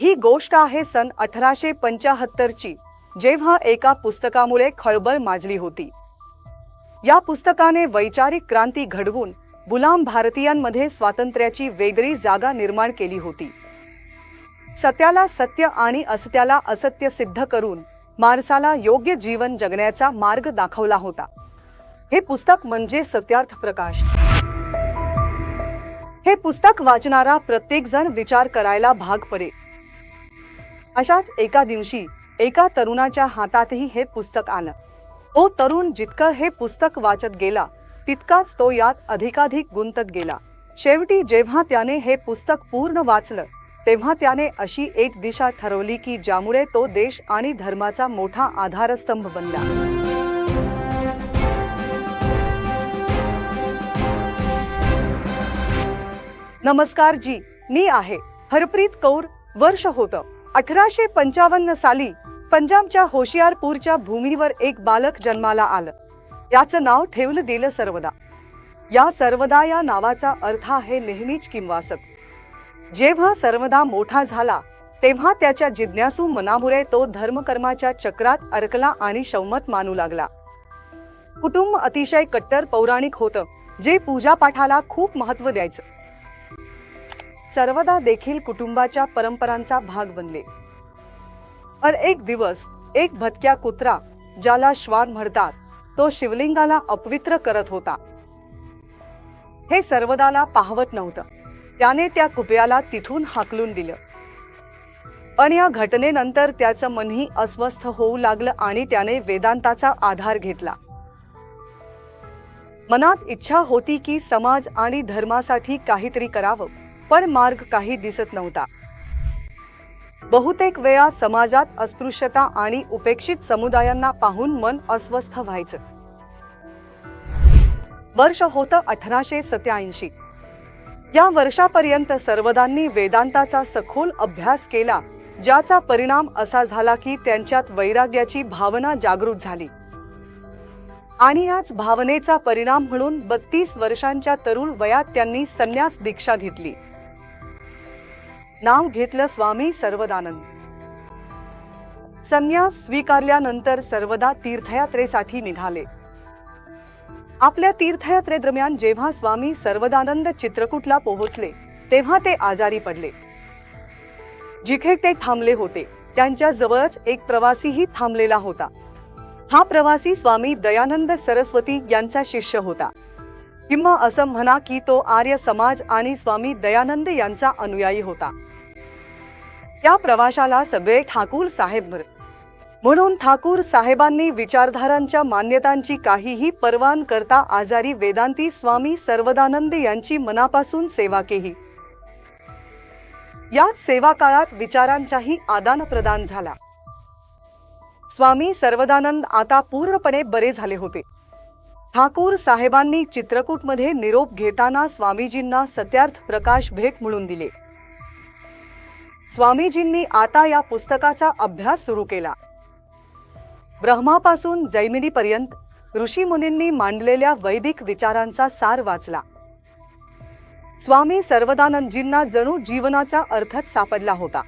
ही गोष्ट आहे सन अठराशे पंचाहत्तरची जेव्हा एका पुस्तकामुळे खळबळ माजली होती. या पुस्तकाने वैचारिक क्रांती घडवून गुलाम भारतीयांमध्ये स्वातंत्र्याची वेगळी जागा निर्माण केली होती. सत्याला सत्य आणि असत्याला असत्य सिद्ध करून माणसाला योग्य जीवन जगण्याचा मार्ग दाखवला होता. हे पुस्तक म्हणजे सत्यार्थ प्रकाश. हे पुस्तक वाचणारा प्रत्येक जण विचार करायला भाग पडेल. अशाच एका दिवशी एका तरुणाच्या हातातही हे पुस्तक आलं. तो तरुण जितकं हे पुस्तक वाचत गेला तितकाच तो यात अधिकाधिक गुंतत गेला. शेवटी जेव्हा त्याने हे पुस्तक पूर्ण वाचलं तेव्हा त्याने अशी एक दिशा ठरवली की ज्यामुळे तो देश आणि धर्माचा मोठा आधारस्तंभ बनला. नमस्कार जी मी आहे हरप्रीत कौर वर्ष होतं. अठराशे पंचावन्न साली पंजाबच्या होशियारपूरच्या भूमीवर एक बालक जन्माला आलं. याचं नाव ठेवलं दिलं सर्वदा. या सर्वदा या नावाचा अर्थ आहे नेहमीच किंवासक जेव्हा सर्वदा मोठा झाला तेव्हा त्याच्या जिज्ञासू मनामुळे तो धर्मकर्माच्या चक्रात अरकला आणि शौमत मानू लागला. कुटुंब अतिशय कट्टर पौराणिक होतं जे पूजापाठाला खूप महत्त्व द्यायचं. सर्वदा देखील कुटुंबाच्या परंपरांचा भाग बनले. पर एक दिवस एक भटक्या कुत्रा ज्याला श्वान म्हणतात तो शिवलिंगाला अपवित्र करत होता. हे सर्वदाला पाहवत नव्हतं. त्याने त्या कुप्याला तिथून हाकलून दिलं. पण या घटनेनंतर त्याचं मनही अस्वस्थ होऊ लागलं आणि त्याने वेदांताचा आधार घेतला. मनात इच्छा होती की समाज आणि धर्मासाठी काहीतरी करावं. पण मार्ग काही दिसत नव्हता. बहुतेक वेळा समाजात अस्पृश्यता आणि उपेक्षित समुदायांना पाहून मन अस्वस्थ व्हायचं. वर्ष होतं अठराशे सत्याऐंशी. या वर्षापर्यंत सर्वदांनी वेदांताचा सखोल अभ्यास केला ज्याचा परिणाम असा झाला की त्यांच्यात वैराग्याची भावना जागृत झाली. आणि याच भावनेचा परिणाम म्हणून बत्तीस वर्षांच्या तरुण वयात त्यांनी संन्यास दीक्षा घेतली. नाव घेतलं स्वामी सर्वदानंद. संन्यास स्वीकारल्यानंतर सर्वदा तीर्थयात्रेसाठी निघाले. आपल्या तीर्थयात्रेदरम्यान जेव्हा स्वामी सर्वदानंद चित्रकूटला पोहोचले तेव्हा ते आजारी पडले. जिथे ते थांबले होते त्यांच्या जवळच एक प्रवासीही थांबलेला होता. हा प्रवासी स्वामी दयानंद सरस्वती यांचा शिष्य होता. किंवा असं म्हणा की तो आर्य समाज आणि स्वामी दयानंद यांचा अनुयायी होता. त्या प्रवाशाला सगळे ठाकूर साहेब म्हणत म्हणून ठाकूर साहेबांनी विचारधारांच्या मान्यतांची काहीही परवान करता आजारी वेदांती स्वामी सर्वदानंद यांची मनापासून सेवा केली. याच सेवा काळात विचारांचाही आदान प्रदान झाला. स्वामी सर्वदानंद आता पूर्णपणे बरे झाले होते. ठाकूर साहेबांनी चित्रकूटमध्ये निरोप घेताना स्वामीजींना सत्यार्थ प्रकाश भेट म्हणून दिले. स्वामीजींनी आता या पुस्तकाचा अभ्यास सुरू केला. ब्रह्मापासून जैमिनीपर्यंत ऋषीमुनींनी मांडलेल्या वैदिक विचारांचा सार वाचला. स्वामी सर्वदानंदजींना जणू जीवनाचा अर्थच सापडला होता.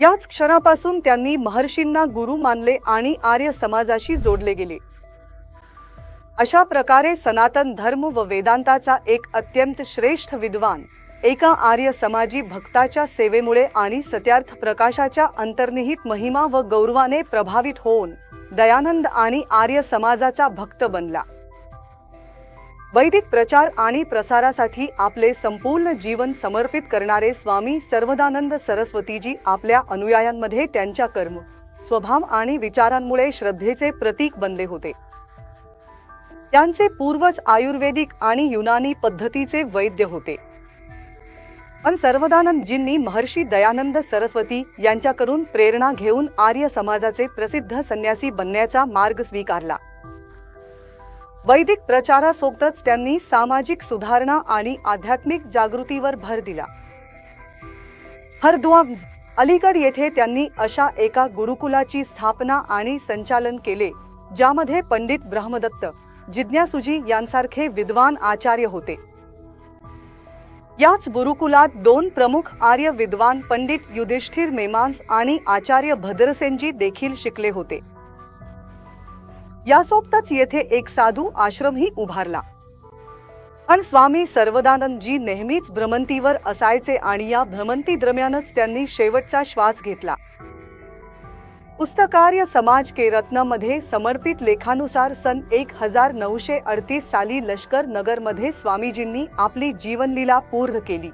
याच क्षणापासून त्यांनी महर्षींना गुरु मानले आणि आर्य समाजाशी जोडले गेले. अशा प्रकारे सनातन धर्म व वेदांताचा एक अत्यंत श्रेष्ठ विद्वान एका आर्य समाजी भक्ताच्या सेवेमुळे आणि सत्यार्थ प्रकाशाच्या अंतर्निहित महिमा व गौरवाने प्रभावित होऊन दयानंद आणि आर्य समाजाचा भक्त बनला. वैदिक प्रचार आणि प्रसारासाठी आपले संपूर्ण जीवन समर्पित करणारे स्वामी सर्वदानंद सरस्वतीजी आपल्या अनुयायांमध्ये त्यांच्या कर्म स्वभाव आणि विचारांमुळे श्रद्धेचे प्रतीक बनले होते. त्यांचे पूर्वज आयुर्वेदिक आणि युनानी पद्धतीचे वैद्य होते. पण सर्वदानंदजींनी महर्षी दयानंद सरस्वती यांच्याकडून प्रेरणा घेऊन आर्य समाजाचे प्रसिद्ध संन्यासी बनण्याचा मार्ग स्वीकारला. वैदिक प्रचारासोबतच त्यांनी सामाजिक सुधारणा आणि आध्यात्मिक जागृतीवर भर दिला. हरद्वार अलीगड येथे त्यांनी अशा एका गुरुकुलाची स्थापना आणि संचालन केले ज्यामध्ये पंडित ब्रह्मदत्त जिज्ञासुजी यांसारखे विद्वान आचार्य होते. याच गुरुकुलात दोन प्रमुख आर्य विद्वान पंडित युधिष्ठिर मेमांस आणि आचार्य भद्रसेनजी देखील शिकले होते. यासोबतच येथे एक साधू आश्रमही उभारला. पण स्वामी सर्वदानंदजी नेहमीच भ्रमंतीवर असायचे आणि या भ्रमंती दरम्यानच त्यांनी शेवटचा श्वास घेतला. पुस्तकार्य समाज के रत्नमध्ये समर्पित लेखानुसार सन एक हजार नऊशे अडतीस साली लष्कर नगरमध्ये स्वामीजींनी आपली जीवनलीला पूर्ण केली.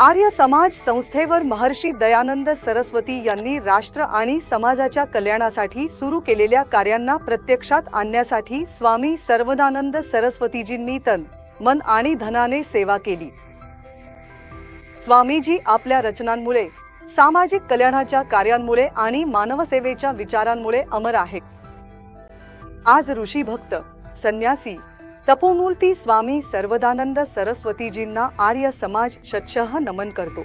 आर्य समाज संस्थेवर महर्षी दयानंद सरस्वती यांनी राष्ट्र आणि समाजाच्या कल्याणासाठी सुरू केलेल्या कार्यांना प्रत्यक्षात आणण्यासाठी स्वामी सर्वदानंद सरस्वतीजींनी तन मन आणि धनाने सेवा केली. स्वामीजी आपल्या रचनांमुळे सामाजिक कल्याणाच्या कार्यांमुळे आणि मानवसेवेच्या विचारांमुळे अमर आहेत आज ऋषी भक्त संन्यासी तपोमूर्ती स्वामी सर्वदानंद सरस्वतीजींना आर्य समाज शतशः नमन करतो.